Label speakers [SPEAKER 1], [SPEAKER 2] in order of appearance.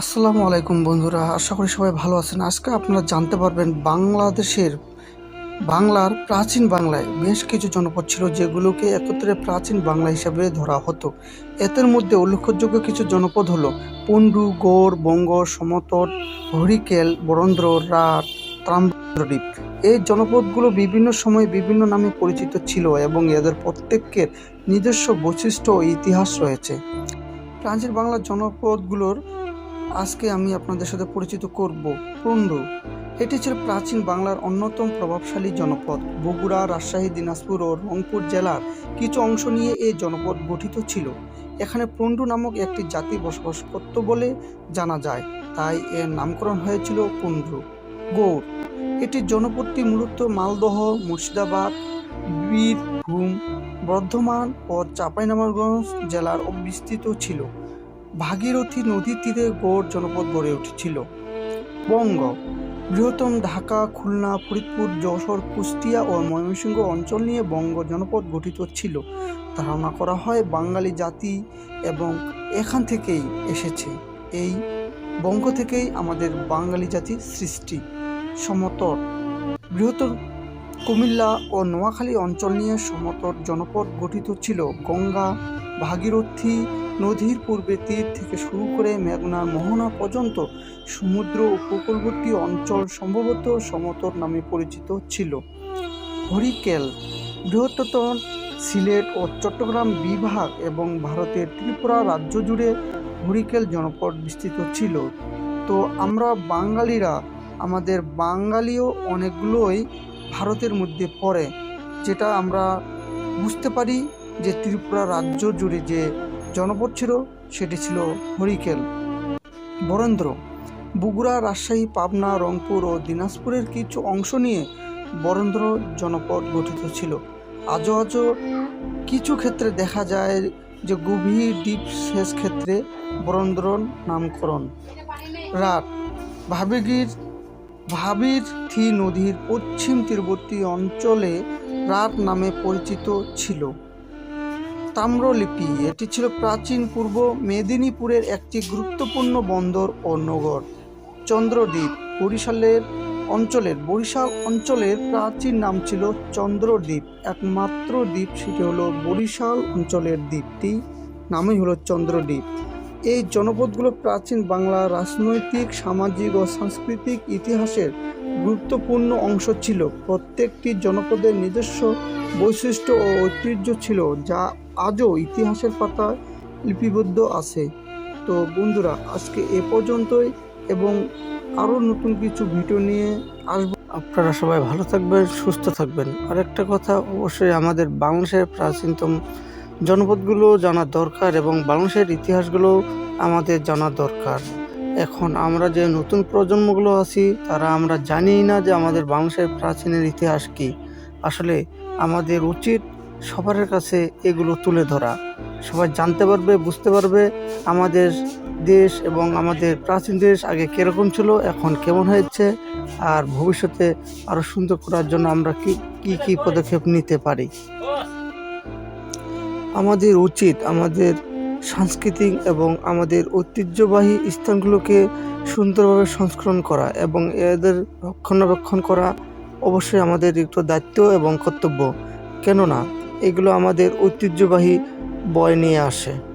[SPEAKER 1] আসসালামু আলাইকুম বন্ধুরা, আশা করি সবাই ভালো আছেন। আজকে আপনারা জানতে পারবেন বাংলাদেশের, বাংলার প্রাচীন বাংলায় বেশ কিছু জনপদ ছিল যেগুলোকে একত্রে প্রাচীন বাংলা হিসাবে ধরা হতো। এদের মধ্যে উল্লেখযোগ্য কিছু জনপদ হলো পন্ডু গৌড় বঙ্গ, সমতট, হরিকেল, বরেন্দ্র, রাট তাম্রদ্বীপ এই জনপদগুলো বিভিন্ন সময়ে বিভিন্ন নামে পরিচিত ছিল এবং এদের প্রত্যেকের নিজস্ব বৈশিষ্ট্য ও ইতিহাস রয়েছে। প্রাচীন বাংলার জনপদগুলোর আজকে আমি আপনাদের সাথে পরিচিত করব পন্ডু এটি ছিল প্রাচীন বাংলার অন্যতম প্রভাবশালী জনপদ। বগুড়া, রাজশাহী, দিনাজপুর ও রংপুর জেলার কিছু অংশ নিয়ে এই জনপদ গঠিত ছিল। এখানে পন্ডু নামক একটি জাতি বসবাস করত বলে জানা যায়। তাই এর নামকরণ হয়েছিল পন্ডু গৌড়। এটি জনপদটি মূলত মালদহ, মুর্শিদাবাদ, বীরভূম, বর্ধমান ও চাঁপাইনবাবগঞ্জ জেলার বিস্তৃত ছিল। ভাগীরথী নদীর তীরে গৌড় জনপদ গড়ে উঠেছিল। বঙ্গ, বৃহত্তম ঢাকা, খুলনা, ফরিদপুর, যশোর, কুষ্টিয়া ও ময়মনসিংহ অঞ্চল নিয়ে বঙ্গ জনপদ গঠিত ছিল। ধারণা করা হয় বাঙালি জাতি এবং এখান থেকেই এসেছে। এই বঙ্গ থেকেই আমাদের বাঙালি জাতির সৃষ্টি। সমতট, বৃহত্তর কুমিল্লা ও নোয়াখালী অঞ্চল নিয়ে সমতট জনপদ গঠিত ছিল। গঙ্গা, ভাগীরথী নদীর পূর্বে তীর থেকে শুরু করে মেঘনার মোহনা পর্যন্ত সমুদ্র উপকূলবর্তী অঞ্চল সম্ভবত সমতট নামে পরিচিত ছিল। হরিকেল বৃহত্তম সিলেট ও চট্টগ্রাম বিভাগ এবং ভারতের ত্রিপুরা রাজ্য জুড়ে হরিকেল জনপদ বিস্তৃত ছিল। তো আমরা বাঙালিরা আমাদের বাঙালিও অনেকগুলোই ভারতের মধ্যে পড়ে, যেটা আমরা বুঝতে পারি যে ত্রিপুরা রাজ্য জুড়ে যে জনপদ ছিল, সেটি ছিল হরিকেল। বরেন্দ্র, বগুড়া, রাজশাহী, পাবনা, রংপুর ও দিনাজপুরের কিছু অংশ নিয়ে বরেন্দ্র জনপদ গঠিত ছিল। আজও আজও কিছু ক্ষেত্রে দেখা যায় যে গভীর দ্বীপ শেষ ক্ষেত্রে বরেন্দ্র নামকরণ। রাত ভাবিগির ভাবির থি নদীর পশ্চিম তীরবর্তী অঞ্চলে রাত নামে পরিচিত ছিল। তাম্রলিপি। এটি ছিল প্রাচীন পূর্ব মেদিনীপুরের একটি গুরুত্বপূর্ণ বন্দর ও নগর। চন্দ্রদ্বীপ বরিশালের অঞ্চলের বরিশাল অঞ্চলের প্রাচীন নাম ছিল চন্দ্রদ্বীপ। একমাত্র দ্বীপ সেটি হলো বরিশাল অঞ্চলের দ্বীপটি নামই হলো চন্দ্রদ্বীপ। এই জনপদগুলো প্রাচীন বাংলার রাজনৈতিক, সামাজিক ও সাংস্কৃতিক ইতিহাসের গুরুত্বপূর্ণ অংশ ছিল। প্রত্যেকটি জনপদের নিজস্ব বৈশিষ্ট্য ও ঐতিহ্য ছিল, যা আজও ইতিহাসের পাতায় লিপিবদ্ধ আছে। তো বন্ধুরা, আজকে এ পর্যন্তই এবং আরও নতুন কিছু ভিডিও নিয়ে আসব। আপনারা সবাই ভালো থাকবেন, সুস্থ থাকবেন। আরেকটা কথা, অবশ্যই আমাদের বাংলাদেশের প্রাচীনতম জনপদগুলো জানা দরকার এবং বাংলাদেশের ইতিহাসগুলো আমাদের জানা দরকার। এখন আমরা যে নতুন প্রজন্মগুলো আছি, তারা আমরা জানিই না যে আমাদের বাংলাদেশের প্রাচীনের ইতিহাস কি। আসলে আমাদের উচিত সবার কাছে এগুলো তুলে ধরা। সবাই জানতে পারবে, বুঝতে পারবে আমাদের দেশ এবং আমাদের প্রাচীন দেশ আগে কীরকম ছিল, এখন কেমন হয়েছে, আর ভবিষ্যতে আরও সুন্দর করার জন্য আমরা কি কি কি পদক্ষেপ নিতে পারি। আমাদের উচিত আমাদের সাংস্কৃতিক এবং আমাদের ঐতিহ্যবাহী স্থানগুলোকে সুন্দরভাবে সংস্করণ করা এবং এদের রক্ষণাবেক্ষণ করা অবশ্যই আমাদের একটু দায়িত্ব এবং কর্তব্য। কেননা এগুলো আমাদের ঐতিহ্যবাহী বয় নিয়ে আসে।